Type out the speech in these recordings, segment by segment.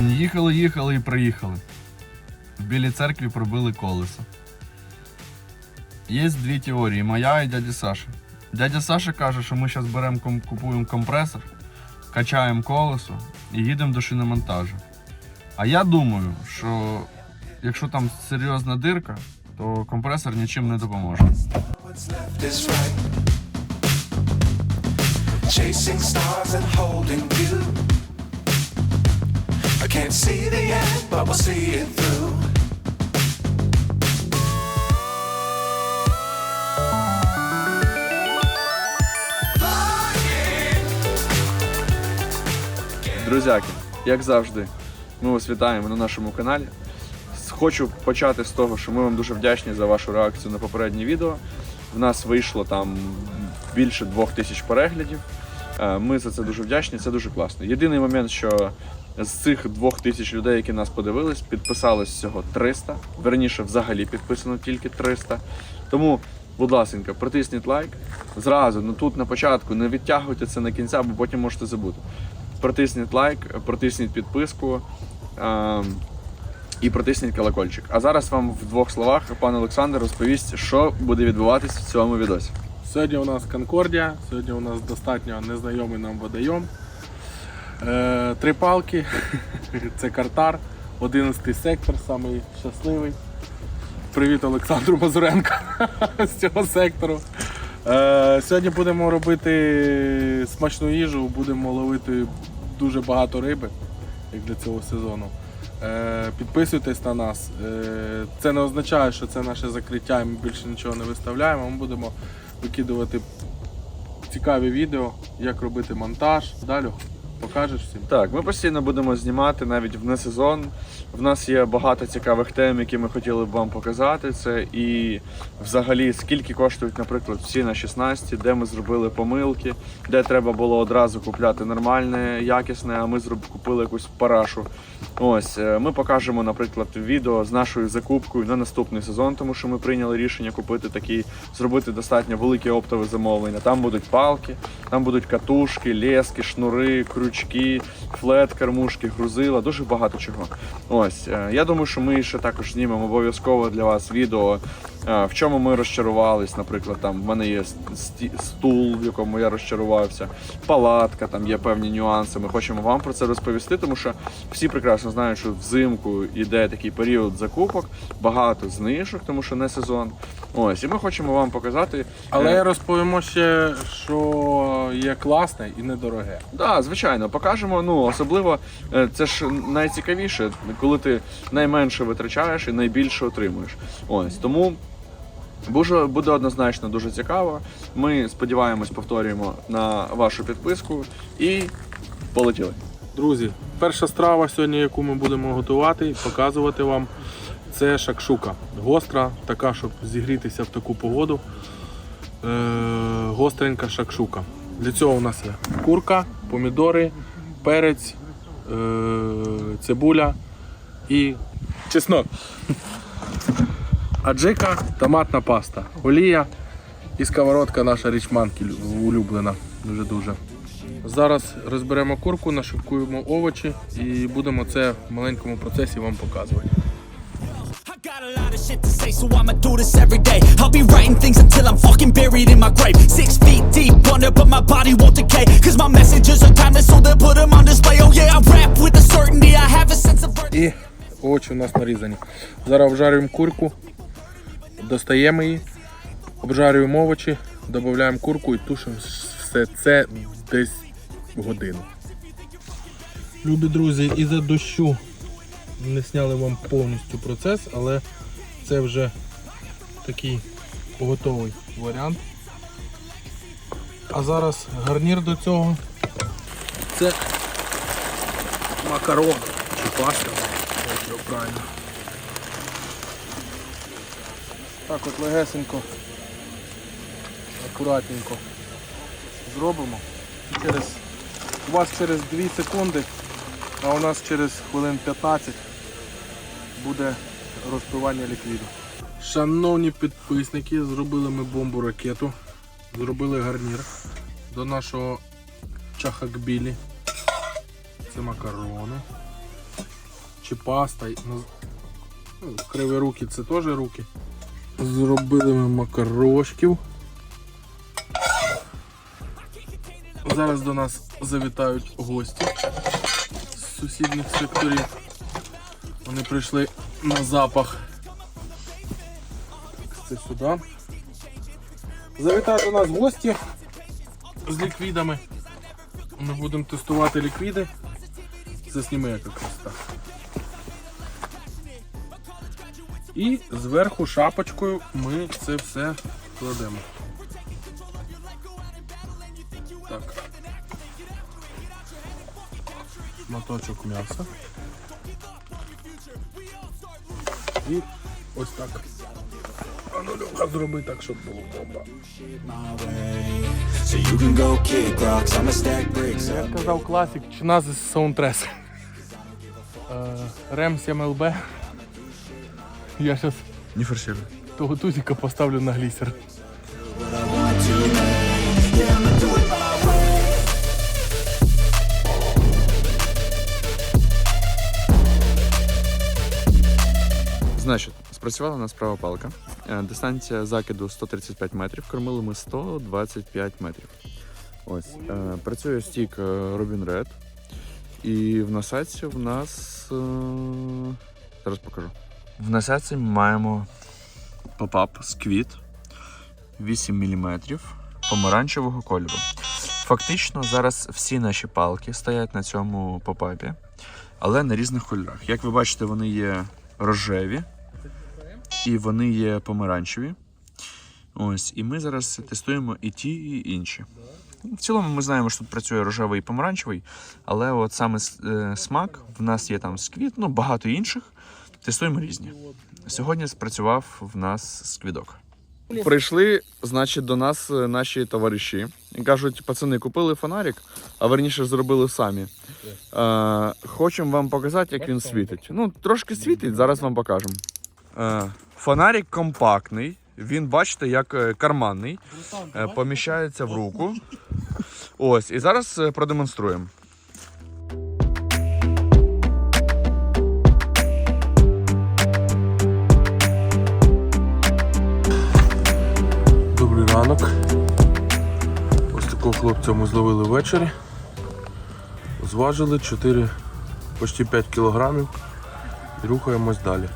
Їхали, їхали і приїхали. В білій церкві пробили колесо. Є дві теорії, моя і дядя Саша. Дядя Саша каже, що ми зараз беремо купуємо компресор, качаємо колесо і їдемо до шиномонтажу. А я думаю, що якщо там серйозна дирка, то компресор нічим не допоможе. Chasing stars and holding can't see the end, but we'll see it through. Друзяки, як завжди, ми вас вітаємо на нашому каналі. Хочу почати з того, що ми вам дуже вдячні за вашу реакцію на попереднє відео. В нас вийшло там більше двох тисяч переглядів. Е, Ми за це дуже вдячні, це дуже класно. Єдиний момент, що з цих двох тисяч людей, які нас подивились, підписалось всього 300. Верніше, взагалі підписано тільки 300. Тому, будь ласка, притисніть лайк. Зразу, ну тут на початку, не відтягуйте це на кінця, бо потім можете забути протисніть лайк, протисніть підписку е, і протисніть колокольчик. А зараз вам в двох словах пан Олександр розповість, що буде відбуватись в цьому відосі. Сьогодні у нас Конкордія, сьогодні у нас достатньо незнайомий нам водойом. Е, три палки, це картар, 11 сектор, самий щасливий. Привіт Олександру Мазуренко з цього сектору. Е, сьогодні будемо робити смачну їжу, будемо ловити дуже багато риби, як для цього сезону. Е, підписуйтесь на нас. Е, це не означає, що це наше закриття і ми більше нічого не виставляємо. Ми будемо викидувати цікаві відео, як робити монтаж. Далі покажеш всім. Так, ми постійно будемо знімати навіть в несезон. В нас є багато цікавих тем, які ми хотіли б вам показати. Це і взагалі скільки коштують, наприклад, всі на 16, де ми зробили помилки, де треба було одразу купляти нормальне, якісне, а ми зроб... купили якусь парашу. Ось е, ми покажемо, наприклад, відео з нашою закупкою на наступний сезон, тому що ми прийняли рішення купити такий, зробити достатньо велике оптове замовлення. Там будуть палки, там будуть катушки, лески, шнури, крючки, флет, кормушки, грузила, дуже багато чого. Ось е, я думаю, що ми ще також знімемо обов'язково для вас відео. Е, В чому ми розчарувались, наприклад, там в мене є стул, в якому я розчарувався, палатка, там є певні нюанси. Ми хочемо вам про це розповісти, тому що всі прекрасно знають, що взимку йде такий період закупок, багато знижок, тому що не сезон. Ось, і ми хочемо вам показати. Але е, розповімо ще, що є класне і недороге. Да, звичайно, покажемо. Ну особливо е, це ж найцікавіше, коли ти найменше витрачаєш і найбільше отримуєш. Ось тому. Буде, однозначно дуже цікаво. Ми сподіваємось, повторюємо на вашу підписку і полетіли. Друзі, перша страва сьогодні, яку ми будемо готувати і показувати вам, це шакшука. Гостра, така, щоб зігрітися в таку погоду. Е, гостренька шакшука. Для цього у нас є курка, помідори, перець, е, цибуля і чеснок. Аджика, томатна паста, олія і сковородка наша річманки улюблена. Дуже-дуже. Зараз розберемо курку, нашивкуємо овочі і будемо це в маленькому процесі вам показувати. Got a lot of shit to say, so I'ma do this every day. I'll be writing things until I'm fucking buried in my grave. Six feet deep under, but my body won't decay. Cause my messages are timeless, so they'll put them on display. Oh yeah, I rap with a certainty, I have a sense of. І овочі у нас нарізані. Зараз обжарюємо курку, достаємо її, обжарюємо овочі, додаємо курку і тушимо все це десь годину. Любі друзі, із-за дощу не сняли вам повністю процес, але це вже такий готовий варіант. А зараз гарнір до цього це макарон чи паста. Як правильно. Так от легесенько, акуратненько зробимо. Через, у вас через 2 секунди, а у нас через хвилин 15 буде розпивання ліквіду. Шановні підписники, зробили ми бомбу ракету, зробили гарнір до нашого чахакбілі. Це макарони. чи паста. Ну, Криві руки це теж руки. Зробили ми макарошків. Зараз до нас завітають гості з сусідніх секторів. Вони прийшли на запах. Це сюди. Завітають до нас гості з ліквідами. Ми будемо тестувати ліквіди. Засніми як якраз так. І зверху шапочкою ми це все кладемо. Так. Моточок м'яса. І ось так. А ну Льоха, зроби так, щоб було бомба. So you can go kick rocks, I'ma stack Я зараз Не форсируй. того тузика поставлю на глісер. Значить, спрацювала у нас права палка. Е, Дистанція закиду 135 метрів, кормили ми 125 метрів. Ось. Е, працює стік е, Robin Red. І в насадці в нас. Е, зараз покажу. В насадці маємо попап сквіт 8 мм помаранчевого кольору. Фактично, зараз всі наші палки стоять на цьому попапі, але на різних кольорах. Як ви бачите, вони є рожеві і вони є помаранчеві. Ось, і ми зараз тестуємо і ті, і інші. В цілому ми знаємо, що тут працює рожевий і помаранчевий, але от саме е, смак в нас є там сквіт, ну багато інших. Тестуємо різні. Сьогодні спрацював в нас сквідок. Прийшли, значить, до нас е, наші товариші. І кажуть, пацани, купили фонарик, а верніше зробили самі. Е, хочемо вам показати, як він світить. Ну, трошки світить, зараз вам покажемо. Е, фонарик компактний. Він, бачите, як е, карманний. Е, поміщається в руку. Ось, і зараз е, продемонструємо. Хлопця ми зловили ввечері. Зважили 4, почти 5 кілограмів і рухаємось далі.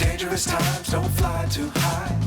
Dangerous times, don't fly too high.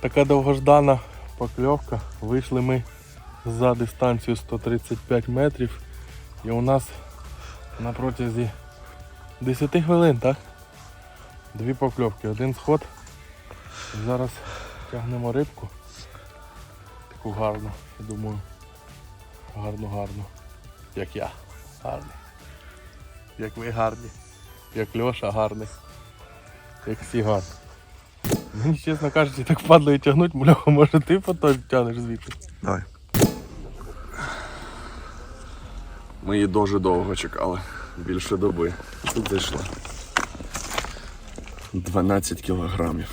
Така довгождана покльовка. Вийшли ми за дистанцію 135 метрів. І у нас на протязі 10 хвилин, так? Дві покльовки, один сход. Зараз тягнемо рибку. Таку гарну, я думаю. Гарну, гарну. Як я. Гарний. Як ви гарні. Як Льоша гарний. Як всі гарні. Мені, чесно кажучи, так падло і тягнуть, бляха, може ти потім тягнеш звідти. Давай. Ми її дуже довго чекали. Більше доби. Тут зайшла. 12 кілограмів.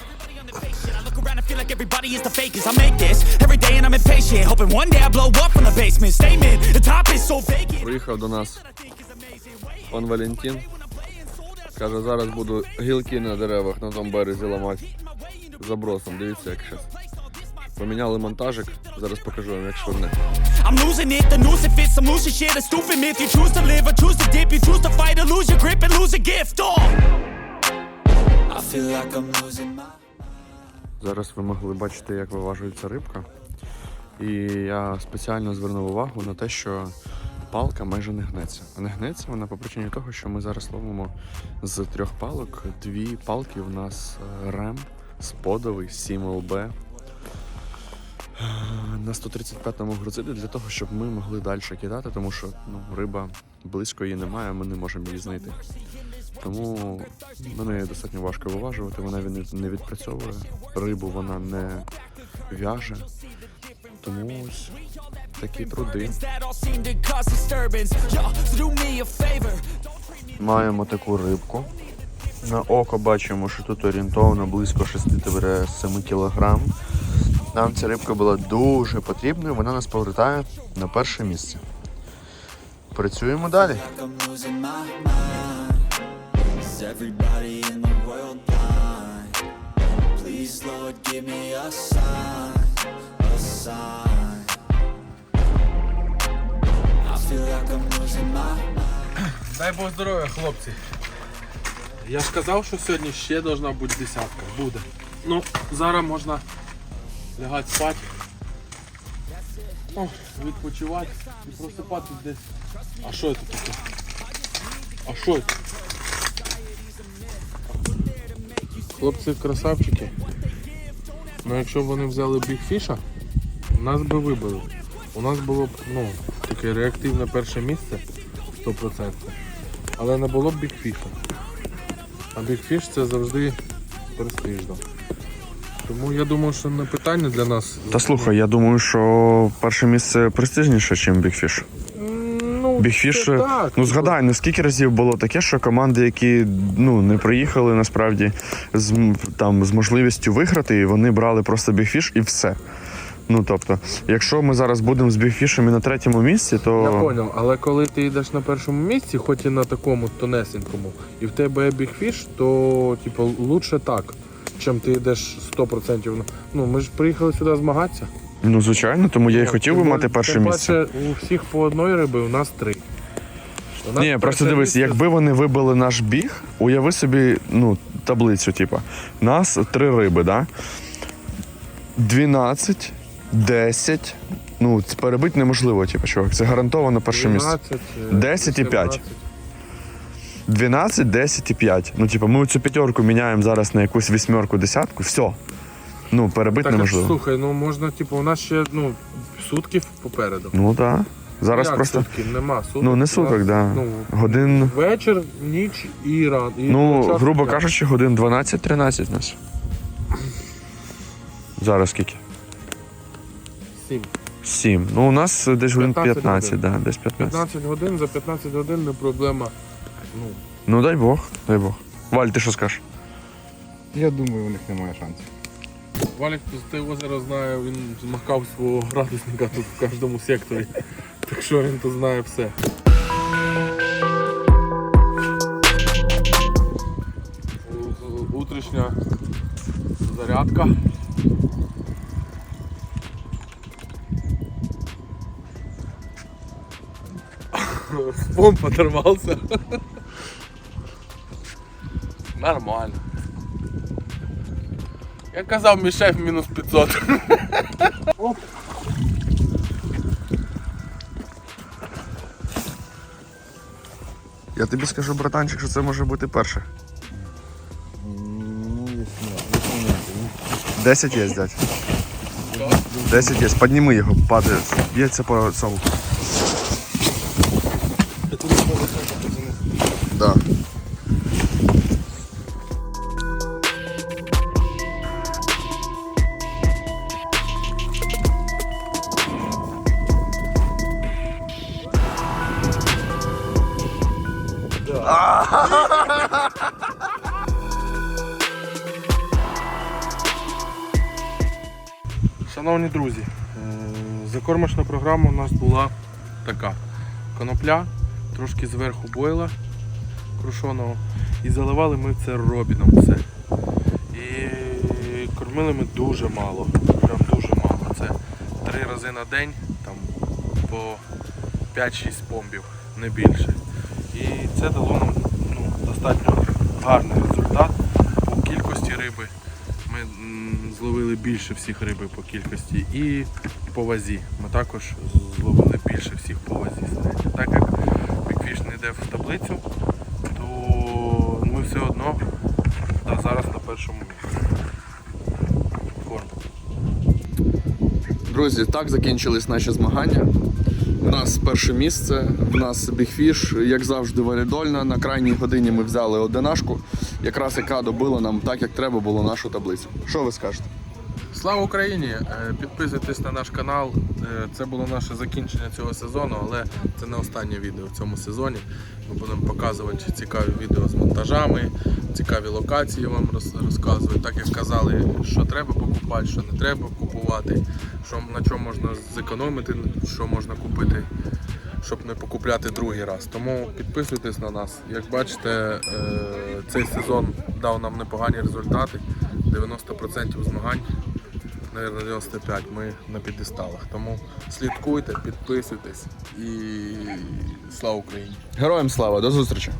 Feel like everybody is the fakest. I make this every day and I'm impatient. Hoping one day I blow up from the basement. Statement, the top is so vacant. Приїхав до нас пан Валентин. Каже, зараз буду гілки на деревах на тому березі ламати. Забросом. Дивіться, як зараз. Поміняли монтажик. Зараз покажу вам, як швирне. I'm losing it, the noose it fits some lucid shit, a stupid myth. You choose to live or choose to dip, you choose to fight or lose your grip and lose a gift. Oh! I feel like I'm losing my. Зараз ви могли бачити, як виважується рибка. І я спеціально звернув увагу на те, що палка майже не гнеться. А не гнеться вона по причині того, що ми зараз ловимо з трьох палок. Дві палки в нас е, рем, сподовий, 7 ЛБ. е, На 135-му грузилі для того, щоб ми могли далі кидати, тому що ну, риба близько її немає, ми не можемо її знайти. Тому неї достатньо важко виважувати, вона від- не відпрацьовує, рибу вона не в'яже. Тому ось такі труди. Маємо таку рибку. На око бачимо, що тут орієнтовно близько 6-7 кг. Нам ця рибка була дуже потрібною, вона нас повертає на перше місце. Працюємо далі. Дай Бог здоров'я, хлопці. Я ж казав, що сьогодні ще должна бути десятка. Буде. Ну, зараз можна лягати спати. О, відпочивати і просипатись десь. А що це таке? А що це? Хлопці красавчики. Ну якщо б вони взяли бігфіша, нас би вибили. У нас було б ну, таке реактивне перше місце 100%. Але не було б бігфіша. А бігфіш це завжди престижно. Тому я думаю, що не питання для нас. Та слухай, я думаю, що перше місце престижніше, ніж Бігфіш. ну, Бігфіш, це так, ну типу. згадай, ну скільки разів було таке, що команди, які ну не приїхали насправді з м- там з можливістю виграти, і вони брали просто бігфіш і все. Ну тобто, якщо ми зараз будемо з бігфішем і на третьому місці, то Я поняв, але коли ти йдеш на першому місці, хоч і на такому тонесенькому, і в тебе є бігфіш, то типу, лучше так, чим ти йдеш 100%. Ну, ми ж приїхали сюди змагатися. ну звичайно, тому я і хотів би мати перше місце. у всіх по одної риби, у нас три. У нас Ні, просто перше дивись, місце- якби вони вибили наш біг, уяви собі ну, таблицю, типу. Нас три риби, да? 12, 10. Ну, це перебити неможливо, типу, чувак. Це гарантовано перше місце. 12, е, 10 і 5. 12, 10 і 5. Ну, типу, ми цю п'ятерку міняємо зараз на якусь вісьмерку, десятку, все. Ну, перебити Так, неможливо. слухай, ну можна, типу, у нас ще ну, сутки попереду. Ну так. Да. Зараз Як просто. сутки? Нема суток. Ну, не суток, да. Ну, Годин. вечір, ніч і ран. І Ну, грубо дня. кажучи, годин 12-13 нас. Зараз скільки? Сім. 7. Ну, у нас десь годин 15 15, годин. да, десь 15. 15 годин, за 15 годин не проблема. Ну, Ну дай Бог, дай Бог. Валь, ти що скажеш? Я думаю, у них немає шансів. Валік те озеро знає, він змахав свого градусника тут в кожному секторі. Так що він то знає все. Утрішня зарядка. Помп оторвался. Нормально. Я казав, мій шеф мінус 500. Я тобі скажу, братанчик, що це може бути перше. Ну, якщо ні, 10 є, дядь. 10 є. Підніми його, падає. Б'ється по цьому. Шановні друзі, е, закормочна програма у нас була така. Конопля, трошки зверху бойла крушеного. І заливали ми це робіном все. І кормили ми дуже мало. Прям дуже мало. Це три рази на день, там по 5-6 помбів, не більше. І це дало нам ну, достатньо гарний результат по кількості риби. Ми зловили більше всіх риби по кількості і по вазі. Ми також зловили більше всіх по вазі. Так як бікфіш не йде в таблицю, то ми все одно да, зараз на першому місці. Корм. Друзі, так закінчились наші змагання. В нас перше місце, в нас бігфіш, як завжди, валідольна. На крайній годині ми взяли одинашку, якраз яка добила нам так, як треба було нашу таблицю. Що ви скажете? Слава Україні! Е, Підписуйтесь на наш канал. Е, Це було наше закінчення цього сезону, але це не останнє відео в цьому сезоні. Ми будемо показувати цікаві відео з монтажами, цікаві локації вам розказувати. Так як казали, що треба покупати, що не треба купувати, що на чому можна зекономити, що можна купити, щоб не покупляти другий раз. Тому підписуйтесь на нас. Як бачите, е, цей сезон дав нам непогані результати. 90% змагань Наверно, 95 ми на підесталах. Тому слідкуйте, підписуйтесь і слава Україні! Героям слава, до зустрічі!